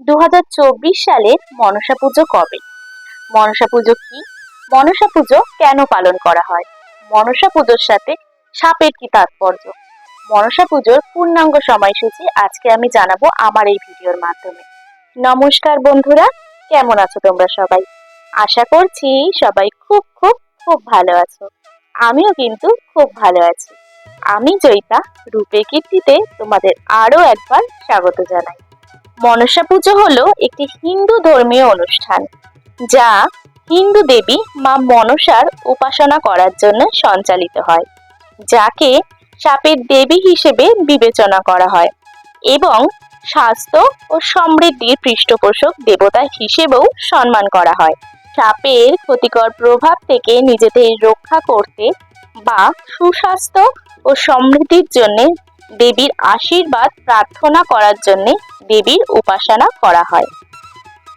দু সালে মনসা পুজো কবে? মনসা পুজো কি? মনসা পুজো কেন পালন করা হয়? মনসা পুজোর সাথে সাপের কি তাৎপর্য? মনসা পুজোর পূর্ণাঙ্গ সময়সূচি আজকে আমি জানাব আমার এই ভিডিওর মাধ্যমে। নমস্কার বন্ধুরা, কেমন আছো তোমরা সবাই? আশা করছি সবাই খুব খুব খুব ভালো আছো। আমিও কিন্তু খুব ভালো আছি। আমি জয়িতা, রূপে কীর্তিতে তোমাদের আরও একবার স্বাগত জানাই। মনসা পুজো হলো একটি হিন্দু ধর্মীয় অনুষ্ঠান, যা হিন্দু দেবী মা মনসার উপাসনা করার জন্য সঞ্চালিত হয়, যাকে সাপের দেবী হিসেবে বিবেচনা করা হয় এবং স্বাস্থ্য ও সমৃদ্ধির পৃষ্ঠপোষক দেবতা হিসেবেও সম্মান করা হয়। সাপের ক্ষতিকর প্রভাব থেকে নিজেদের রক্ষা করতে বা সুস্বাস্থ্য ও সমৃদ্ধির জন্য দেবীর আশীর্বাদ প্রার্থনা করার জন্য দেবীর উপাসনা করা হয়।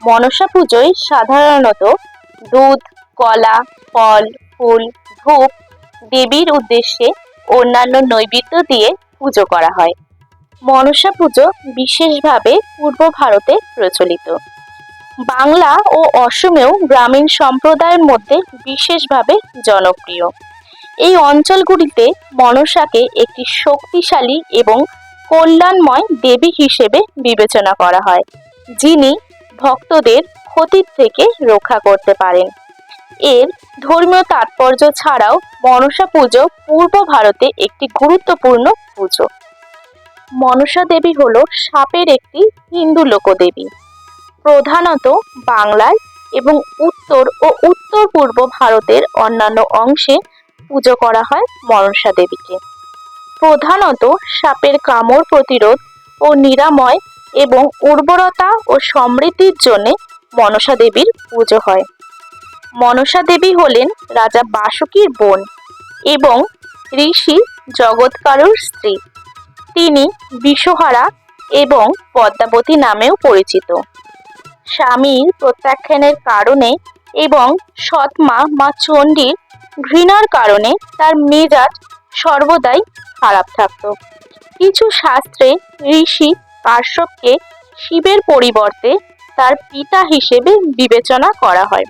মনসা পুজোয় সাধারণত দুধ, কলা, ফল, ফুল, ধূপ দেবীর উদ্দেশ্যে অন্যান্য নৈবেদ্য দিয়ে পুজো করা হয়। মনসা পুজো বিশেষভাবে পূর্ব ভারতে প্রচলিত। বাংলা ও অসমেও গ্রামীণ সম্প্রদায়ের মধ্যে বিশেষভাবে জনপ্রিয়। এই অঞ্চলগুলিতে মনসাকে একটি শক্তিশালী এবং কল্যাণময় দেবী হিসেবে বিবেচনা করা হয়, যিনি ভক্তদের ক্ষতির থেকে রক্ষা করতে পারেন। এর ধর্মীয় তাৎপর্য ছাড়াও মনসা পুজো পূর্ব ভারতে একটি গুরুত্বপূর্ণ পুজো। মনসা দেবী হল সাপের একটি হিন্দু লোকদেবী। প্রধানত বাংলায় এবং উত্তর ও উত্তর পূর্ব ভারতের অন্যান্য অংশে পুজো করা হয় মনসা দেবীকে। প্রধানত সাপের কামড় প্রতিরোধ ও নিরাময় এবং উর্বরতা ও সমৃদ্ধির জন্য মনসা দেবীর পুজো হয়। মনসা দেবী হলেন রাজা বাসুকীর বোন এবং ঋষি জগৎকারুর স্ত্রী। তিনি বিশ্বহারা এবং পদ্মাবতী নামেও পরিচিত। স্বামীর প্রত্যাখ্যানের কারণে এবং সৎমা মা চণ্ডীর ঘৃণার কারণে তার মেজাজ সর্বদাই খারাপ থাকত। কিছু শাস্ত্রে ঋষি কাশ্যপকে শিবের পরিবর্তে তার পিতা হিসেবে বিবেচনা করা হয়।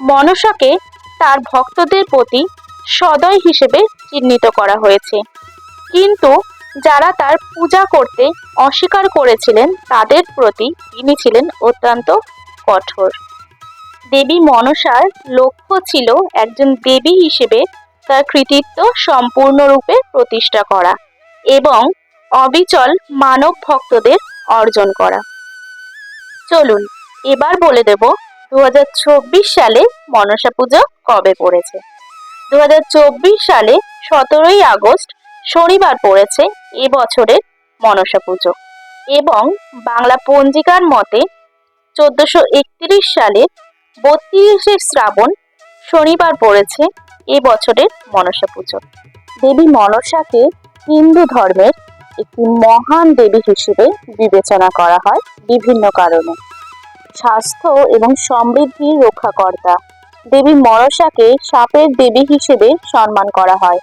মনসাকে তার ভক্তদের প্রতি সদয় হিসেবে চিহ্নিত করা হয়েছে। কিন্তু যারা তার পূজা করতে অস্বীকার করেছিলেন, তাদের প্রতি তিনি ছিলেন অত্যন্ত কঠোর। দেবী মনসার লক্ষ্য ছিল একজন দেবী হিসেবে তার কৃতিত্ব সম্পূর্ণরূপে প্রতিষ্ঠা করা এবং অবিচল মানব ভক্তদের অর্জন করা। চলুন, এবার বলে দেব দু সালে মনসা পুজো কবে পড়েছে। দু হাজার চব্বিশ সালে সতেরোই আগস্ট শনিবার পড়েছে এবছরের মনসা পুজো এবং বাংলা পঞ্জিকার মতে চোদ্দশো সালের বত্রিশে শ্রাবণ শনিবার পড়েছে এ বছরের মনসা পুজো। দেবী মনসাকে হিন্দু ধর্মের একটি মহান দেবী হিসেবে বিবেচনা করা হয় বিভিন্ন কারণে। স্বাস্থ্য এবং সমৃদ্ধির রক্ষাকর্তা দেবী মনসাকে সাপের দেবী হিসেবে সম্মান করা হয়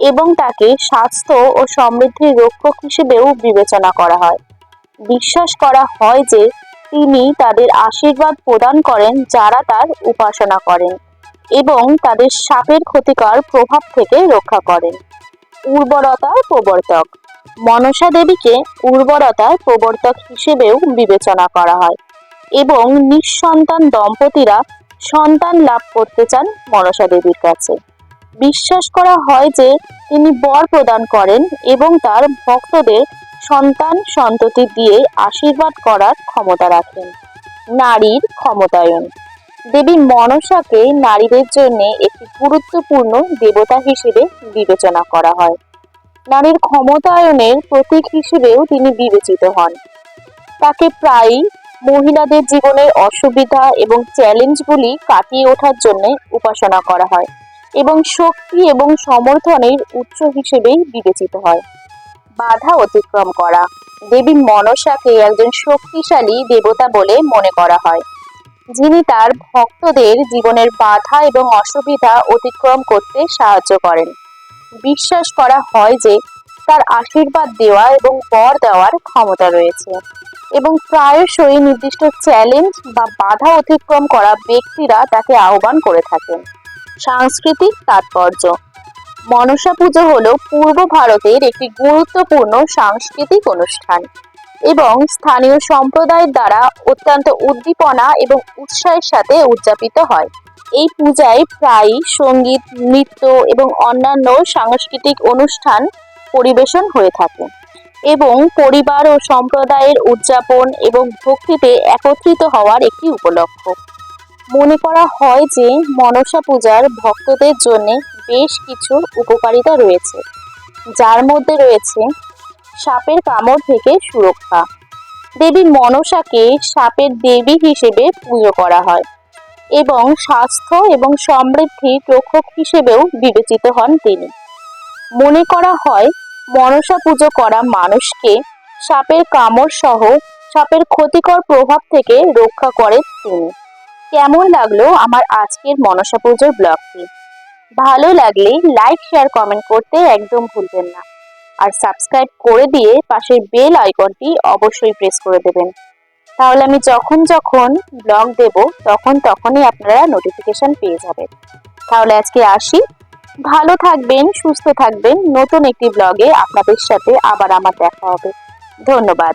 এবং তাকে স্বাস্থ্য ও সমৃদ্ধির রক্ষক হিসেবেও বিবেচনা করা হয়। বিশ্বাস করা হয় যে তিনি তাদের আশীর্বাদ প্রদান করেন যারা তার উপাসনা করেন এবং তাদের সাপের ক্ষতিকর প্রভাব থেকে রক্ষা করেন। উর্বরতার প্রবর্তক। মনসা দেবীকে উর্বরতার প্রবর্তক হিসেবেও বিবেচনা করা হয় এবং নিঃসন্তান দম্পতিরা সন্তান লাভ করতে চান মনসা দেবীর কাছে। বিশ্বাস করা হয় যে তিনি বর প্রদান করেন এবং তার ভক্তদের সন্তান সন্ততি দিয়ে আশীর্বাদ করার ক্ষমতা রাখেন। নারীর ক্ষমতায়ন। দেবী মনসাকে নারীদের জন্য একটি গুরুত্বপূর্ণ দেবতা হিসেবে বিবেচনা করা হয়। নারীর ক্ষমতায়নের প্রতীক হিসেবেও তিনি বিবেচিত হন। তাকে প্রায়ই মহিলাদের জীবনের অসুবিধা এবং চ্যালেঞ্জগুলি কাটিয়ে ওঠার জন্য উপাসনা করা হয় এবং শক্তি এবং সমর্থনের উৎস হিসেবেই বিবেচিত হয়। বাধা অতিক্রম করা। দেবী মনসাকে একজন শক্তিশালী দেবতা বলে মনে করা হয়, যিনি তার ভক্তদের জীবনের বাধা এবং অসুবিধা অতিক্রম করতে সাহায্য করেন। বিশ্বাস করা হয় যে, তার আশীর্বাদ দেওয়া এবং বর দেওয়ার ক্ষমতা রয়েছে এবং প্রায়শই নির্দিষ্ট চ্যালেঞ্জ বা বাধা অতিক্রম করা ব্যক্তিরা তাকে আহ্বান করে থাকেন। সাংস্কৃতিক তাৎপর্য মনসা পুজো হল পূর্ব ভারতের একটি গুরুত্বপূর্ণ সাংস্কৃতিক অনুষ্ঠান এবং স্থানীয় সম্প্রদায়ের দ্বারা অত্যন্ত উদ্দীপনা এবং উৎসাহের সাথে উদযাপিত হয়। এই পূজায় প্রায়ই সংগীত, নৃত্য এবং অন্যান্য সাংস্কৃতিক অনুষ্ঠান পরিবেশন হয়ে থাকে এবং পরিবার ও সম্প্রদায়ের উদযাপন এবং ভক্তিতে একত্রিত হওয়ার একটি উপলক্ষ। মনে করা হয় যে মনসা পূজার ভক্তদের জন্য বেশ কিছু উপকারিতা রয়েছে, যার মধ্যে রয়েছে সাপের কামড় থেকে সুরক্ষা। দেবী মনসাকে সাপের দেবী হিসেবে পুজো করা হয় এবং স্বাস্থ্য এবং সমৃদ্ধির রক্ষক হিসেবেও বিবেচিত হন তিনি। মনে করা হয়, মনসা পুজো করা মানুষকে সাপের কামড় সহ সাপের ক্ষতিকর প্রভাব থেকে রক্ষা করেন তিনি। কেমন লাগল আমার আজকের মনসা পুজোর ব্লগটি? ভালো লাগলে লাইক শেয়ার কমেন্ট করতে একদম ভুলবেন না। আর সাবস্ক্রাইব করে দিয়ে পাশের বেল আইকনটি অবশ্যই প্রেস করে দেবেন। তাহলে আমি যখন যখন ব্লগ দেব, তখন তখনই আপনারা নোটিফিকেশন পেয়ে যাবেন। তাহলে আজকে আসি। ভালো থাকবেন, সুস্থ থাকবেন। নতুন একটি ব্লগে আপনাদের সাথে আবার আমার দেখা হবে। ধন্যবাদ।